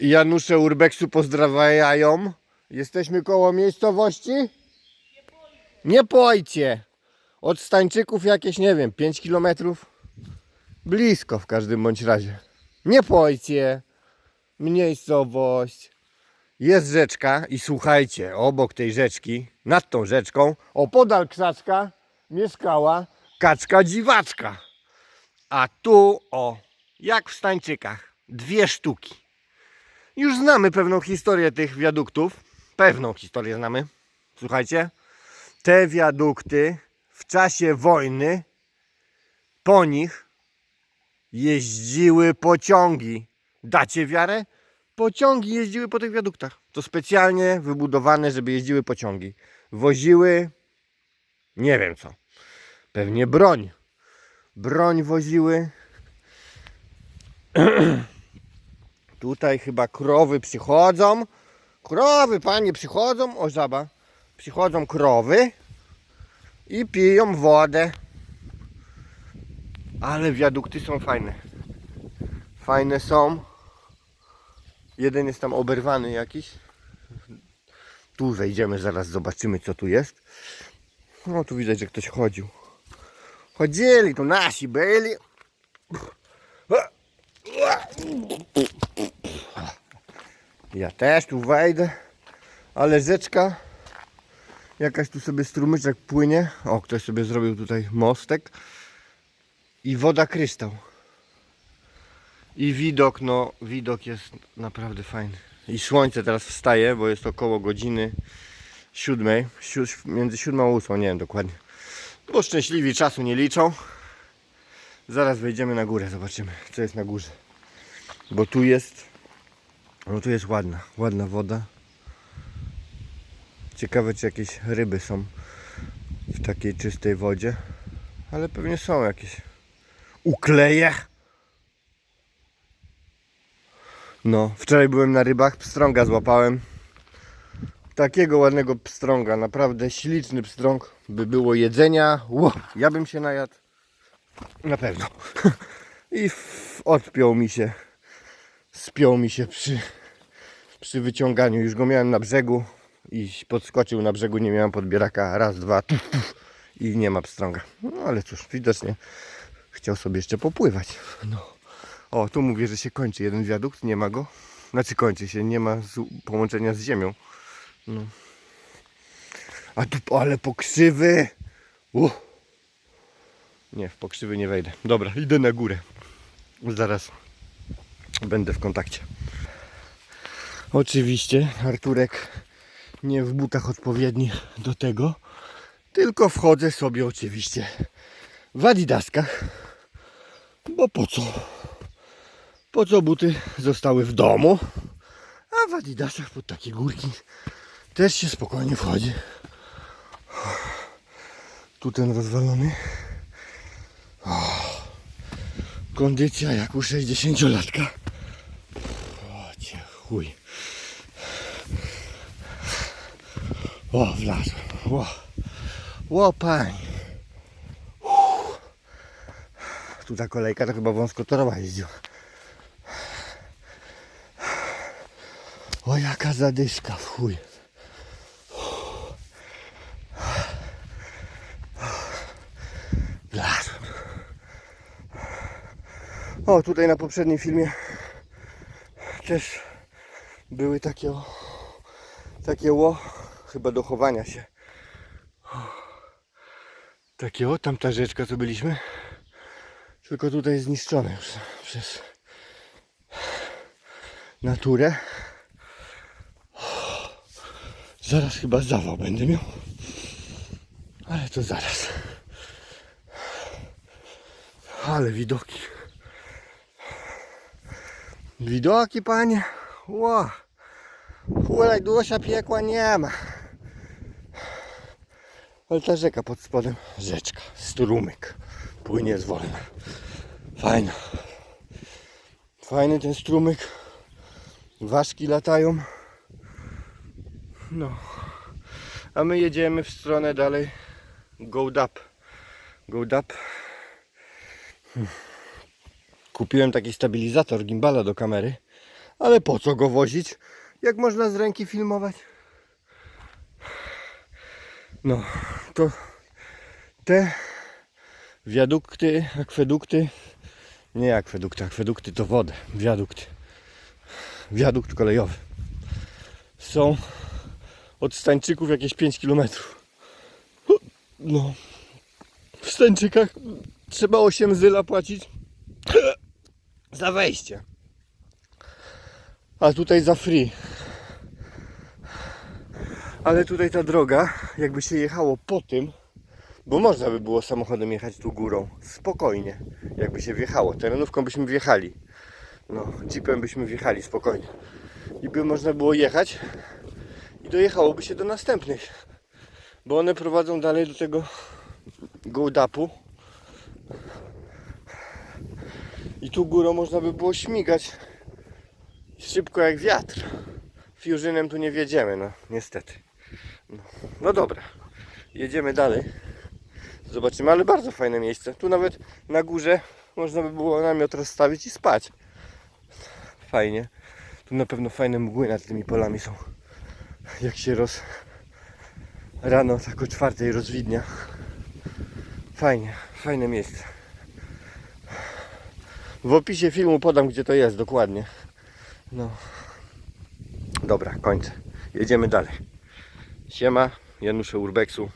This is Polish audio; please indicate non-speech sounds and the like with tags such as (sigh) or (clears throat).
Janusze Urbexu pozdrawiają. Jesteśmy koło miejscowości? Nie pojcie. Od Stańczyków jakieś, nie wiem, 5 kilometrów. Blisko w każdym bądź razie. Nie pojcie. Miejscowość. Jest rzeczka i słuchajcie, obok tej rzeczki, nad tą rzeczką, opodal krzaczka mieszkała kaczka dziwaczka. A tu, o, jak w Stańczykach, dwie sztuki. Już znamy pewną historię tych wiaduktów. Pewną historię znamy. Słuchajcie, te wiadukty w czasie wojny po nich jeździły pociągi. Dacie wiarę? Pociągi jeździły po tych wiaduktach. To specjalnie wybudowane, żeby jeździły pociągi. Woziły nie wiem co. Pewnie broń. Broń woziły. (clears throat) Tutaj chyba krowy przychodzą. Krowy, panie, przychodzą. O, żaba. Przychodzą krowy i piją wodę. Ale wiadukty są fajne. Fajne są. Jeden jest tam oberwany jakiś. Tu wejdziemy, zaraz zobaczymy co tu jest. No tu widać, że ktoś chodził. Chodzili, tu nasi byli. Ja też tu wejdę. Ale rzeczka jakaś tu sobie strumyczek płynie. O, ktoś sobie zrobił tutaj mostek. I woda kryształ. I widok, no widok jest naprawdę fajny. I słońce teraz wstaje, bo jest około godziny siódmej, między siódmą a ósmą, nie wiem dokładnie. Bo szczęśliwi czasu nie liczą. Zaraz wejdziemy na górę, zobaczymy co jest na górze. Bo tu jest, no tu jest ładna, ładna woda. Ciekawe czy jakieś ryby są w takiej czystej wodzie. Ale pewnie są jakieś ukleje. No, wczoraj byłem na rybach, pstrąga złapałem. Takiego ładnego pstrąga, naprawdę śliczny pstrąg. By było jedzenia, ło, ja bym się najadł. Na pewno. (laughs) I odpiął mi się, spiął mi się przy, przy wyciąganiu. Już go miałem na brzegu i podskoczył na brzegu, nie miałem podbieraka. Raz, dwa, tuf, tuf, i nie ma pstrąga. No ale cóż, widocznie chciał sobie jeszcze popływać. No. O, tu mówię, że się kończy jeden wiadukt, nie ma go. Znaczy kończy się, nie ma z, połączenia z ziemią. No. A tu, ale pokrzywy. Uh. Nie, w pokrzywy nie wejdę. Dobra, idę na górę. Zaraz będę w kontakcie. Oczywiście Arturek nie w butach odpowiednich do tego, tylko wchodzę sobie oczywiście w adidaskach. Bo po co? Po co buty zostały w domu? A w adidasach pod takie górki też się spokojnie wchodzi. Tu ten rozwalony. Kondycja jak u 60-latka. O chuj. O, wlazłem. O, o pani. Tu ta kolejka to chyba wąskotorowa jeździła. O jaka zadyszka w chuj. Wlazłem. O, tutaj na poprzednim filmie też były takie o, takie ło, chyba do chowania się. Takie o, tamta rzeczka co byliśmy. Tylko tutaj zniszczone już przez naturę. Zaraz chyba zawał będę miał. Ale to zaraz. Ale widoki. Widoki, panie. Ło. Hulaj dusza piekła nie ma. Ale ta rzeka pod spodem, rzeczka, strumyk, płynie zwolna. Fajna. Fajny ten strumyk. Ważki latają. No. A my jedziemy w stronę dalej. Goldap. Goldap. Hmm. Kupiłem taki stabilizator gimbala do kamery, Ale po co go wozić? Jak można z ręki filmować? No, to te wiadukty, akwedukty, nie akwedukty, akwedukty to wodę, wiadukty, wiadukt kolejowy są od Stańczyków jakieś 5 km. No, w Stańczykach trzeba 8 zyla płacić (laughs) za wejście. A tutaj za free. Ale tutaj ta droga, jakby się jechało po tym, bo można by było samochodem jechać tu górą, spokojnie, jakby się wjechało. Terenówką byśmy wjechali. No, jeepem byśmy wjechali spokojnie. I by można było jechać i dojechałoby się do następnych. Bo one prowadzą dalej do tego gołdapu. I tu górą można by było śmigać szybko jak wiatr. Fusionem tu nie wjedziemy, no niestety. No, no dobra, jedziemy dalej. Zobaczymy, ale bardzo fajne miejsce. Tu nawet na górze można by było namiot rozstawić i spać. Fajnie. Tu na pewno fajne mgły nad tymi polami są. Jak się roz... Rano tak o czwartej rozwidnia. Fajnie, fajne miejsce. W opisie filmu podam gdzie to jest dokładnie. No. Dobra, kończę. Jedziemy dalej. Siema, Janusze Urbexu.